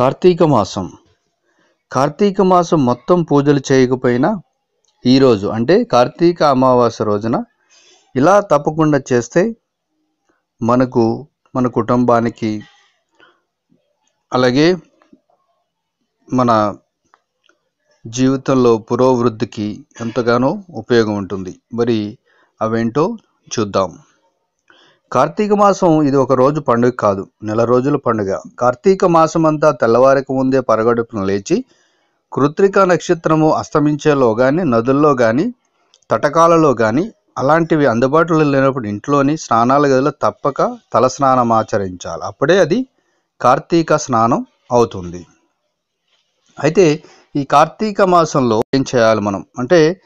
కార్తీక మాసం. కార్తీక మాసం మొత్తం పూజలు చేయకపోయినా ఈరోజు అంటే కార్తీక అమావాస్య రోజున ఇలా తప్పకుండా చేస్తే మనకు మన కుటుంబానికి అలాగే మన జీవితంలో పురోవృద్ధికి ఎంతగానో ఉపయోగం ఉంటుంది. మరి అవేంటో చూద్దాం. కార్తీక మాసం ఇది ఒక రోజు పండుగ కాదు నెల రోజుల పండుగ. కార్తీక మాసం అంతా తెల్లవారికి ముందే పరగడుపున లేచి కృత్రిక నక్షత్రము అస్తమించేలో కానీ నదుల్లో కానీ తటకాలలో కానీ అలాంటివి అందుబాటులో లేనప్పుడు ఇంట్లోని స్నానాల గదిలో తప్పక తల స్నానం ఆచరించాలి. అప్పుడే అది కార్తీక స్నానం అవుతుంది. అయితే ఈ కార్తీక మాసంలో ఏం చేయాలి మనం? అంటే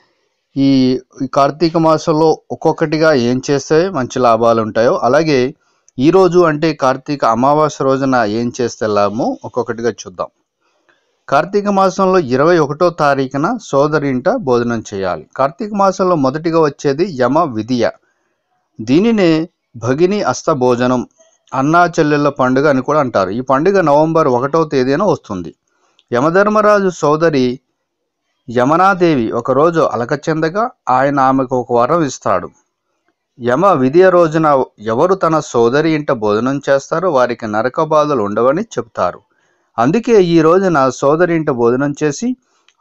ఈ కార్తీక మాసంలో ఒక్కొక్కటిగా ఏం చేస్తే మంచి లాభాలు ఉంటాయో అలాగే ఈరోజు అంటే కార్తీక అమావాస్య రోజున ఏం చేస్తే లాభము ఒక్కొక్కటిగా చూద్దాం. కార్తీక మాసంలో ఇరవై ఒకటో తారీఖున సోదరింట భోజనం చేయాలి. కార్తీక మాసంలో మొదటిగా వచ్చేది యమ విధియ. దీనినే భగిని అస్త భోజనం అన్నా చెల్లెళ్ళ పండుగ అని కూడా అంటారు. ఈ పండుగ నవంబర్ ఒకటో తేదీన వస్తుంది. యమధర్మరాజు సోదరి యమనాదేవి ఒకరోజు అలకచెందగా ఆయన ఆమెకు ఒక వరం ఇస్తాడు. యమ విధియ రోజున ఎవరు తన సోదరి ఇంట భోజనం చేస్తారో వారికి నరక బాధలు ఉండవని చెప్తారు అందుకే ఈ రోజున సోదరి ఇంట భోజనం చేసి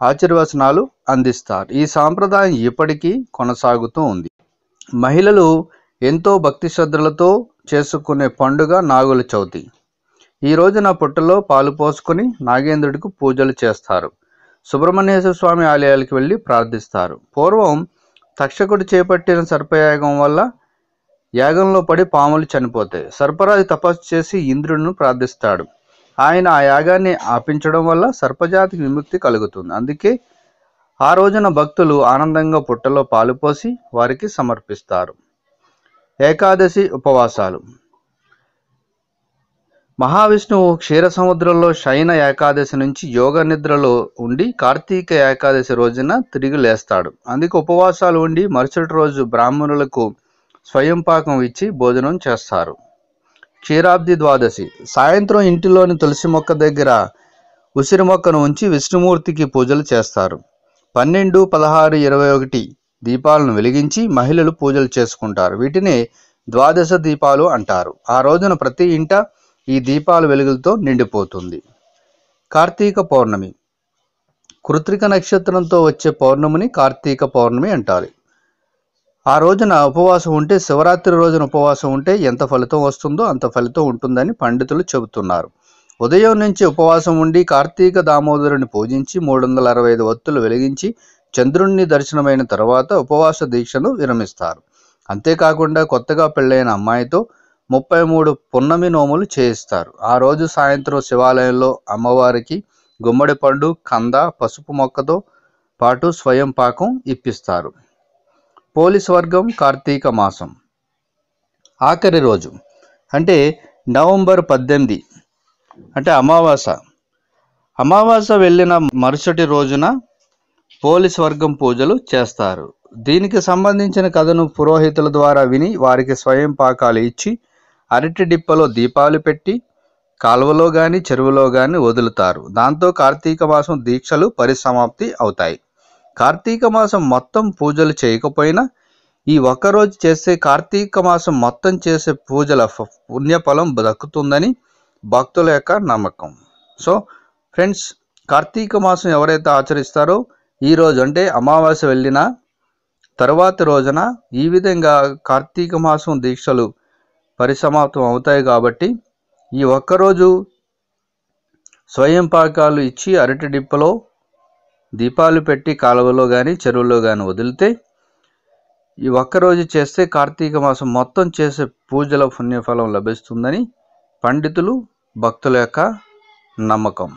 ఆశీర్వచనాలు అందిస్తారు. ఈ సాంప్రదాయం ఇప్పటికీ కొనసాగుతూ ఉంది. మహిళలు ఎంతో భక్తి శ్రద్ధలతో చేసుకునే పండుగ నాగుల చవితి. ఈ రోజున పుట్టలో పాలు పోసుకొని నాగేంద్రుడికి పూజలు చేస్తారు. సుబ్రహ్మణ్యేశ్వర స్వామి ఆలయాలకు వెళ్ళి ప్రార్థిస్తారు. పూర్వం తక్షకుడు చేపట్టిన సర్పయాగం వల్ల యాగంలో పడి పాములు చనిపోతాయి. సర్పరాజు తపస్సు చేసి ఇంద్రుడిని ప్రార్థిస్తాడు. ఆయన ఆ యాగాన్ని ఆపించడం వల్ల సర్పజాతికి విముక్తి కలుగుతుంది. అందుకే ఆ రోజున భక్తులు ఆనందంగా పుట్టలో పాలు పోసి వారికి సమర్పిస్తారు. ఏకాదశి ఉపవాసాలు. మహావిష్ణువు క్షీర సముద్రంలో శయన ఏకాదశి నుంచి యోగ నిద్రలో ఉండి కార్తీక ఏకాదశి రోజున తిరిగి లేస్తాడు. అందుకే ఉపవాసాలు ఉండి మరుసటి రోజు బ్రాహ్మణులకు స్వయంపాకం ఇచ్చి భోజనం చేస్తారు. క్షీరాబ్ది ద్వాదశి. సాయంత్రం ఇంటిలోని తులసి మొక్క దగ్గర ఉసిరి మొక్కను ఉంచి విష్ణుమూర్తికి పూజలు చేస్తారు. పన్నెండు పదహారు ఇరవై ఒకటి దీపాలను వెలిగించి మహిళలు పూజలు చేసుకుంటారు. వీటిని ద్వాదశ దీపాలు అంటారు. ఆ రోజున ప్రతి ఇంట ఈ దీపాల వెలుగులతో నిండిపోతుంది. కార్తీక పౌర్ణమి. కృత్రిక నక్షత్రంతో వచ్చే పౌర్ణమిని కార్తీక పౌర్ణమి అంటారు. ఆ రోజున ఉపవాసం ఉంటే శివరాత్రి రోజున ఉపవాసం ఉంటే ఎంత ఫలితం వస్తుందో అంత ఫలితం ఉంటుందని పండితులు చెబుతున్నారు. ఉదయం నుంచి ఉపవాసం ఉండి కార్తీక దామోదరుని పూజించి మూడు వందల అరవై ఐదు ఒత్తులు వెలిగించి చంద్రుణ్ణి దర్శనమైన తర్వాత ఉపవాస దీక్షను విరమిస్తారు. అంతేకాకుండా కొత్తగా పెళ్ళైన అమ్మాయితో ముప్పై మూడు పున్నమి నోములు చేయిస్తారు. ఆ రోజు సాయంత్రం శివాలయంలో అమ్మవారికి గుమ్మడి పండు కంద పసుపు మొక్కతో పాటు స్వయం పాకం ఇప్పిస్తారు. పోలీస్ వర్గం కార్తీక మాసం. ఆఖరి రోజు. అంటే నవంబర్ పద్దెనిమిది. అంటే అమావాస. అమావాస వెళ్ళిన మరుసటి రోజున పోలీస్ వర్గం పూజలు చేస్తారు. దీనికి సంబంధించిన కథను పురోహితుల ద్వారా విని వారికి స్వయం పాకాలు ఇచ్చి అరటి డిప్పలో దీపాలు పెట్టి కాలువలో కానీ చెరువులో కానీ వదులుతారు. దాంతో కార్తీక మాసం దీక్షలు పరిసమాప్తి అవుతాయి. కార్తీక మాసం మొత్తం పూజలు చేయకపోయినా ఈ ఒక్కరోజు చేసే కార్తీక మాసం మొత్తం చేసే పూజల ఫ- పుణ్యఫలం దక్కుతుందని భక్తుల యొక్క నమ్మకం. సో ఫ్రెండ్స్ కార్తీక మాసం ఎవరైతే ఆచరిస్తారో ఈ రోజు అంటే అమావాస్య వెళ్ళిన తరువాతి రోజున ఈ విధంగా కార్తీక మాసం దీక్షలు పరిసమాప్తం అవుతాయి కాబట్టి ఈ ఒక్కరోజు స్వయం పాకాలు ఇచ్చి అరటి డిప్పలో దీపాలు పెట్టి కాలువలో కానీ చెరువులో కానీ వదిలితే ఈ ఒక్కరోజు చేస్తే కార్తీక మాసం మొత్తం చేసే పూజల పుణ్యఫలం లభిస్తుందని పండితులు భక్తుల యొక్క నమ్మకం.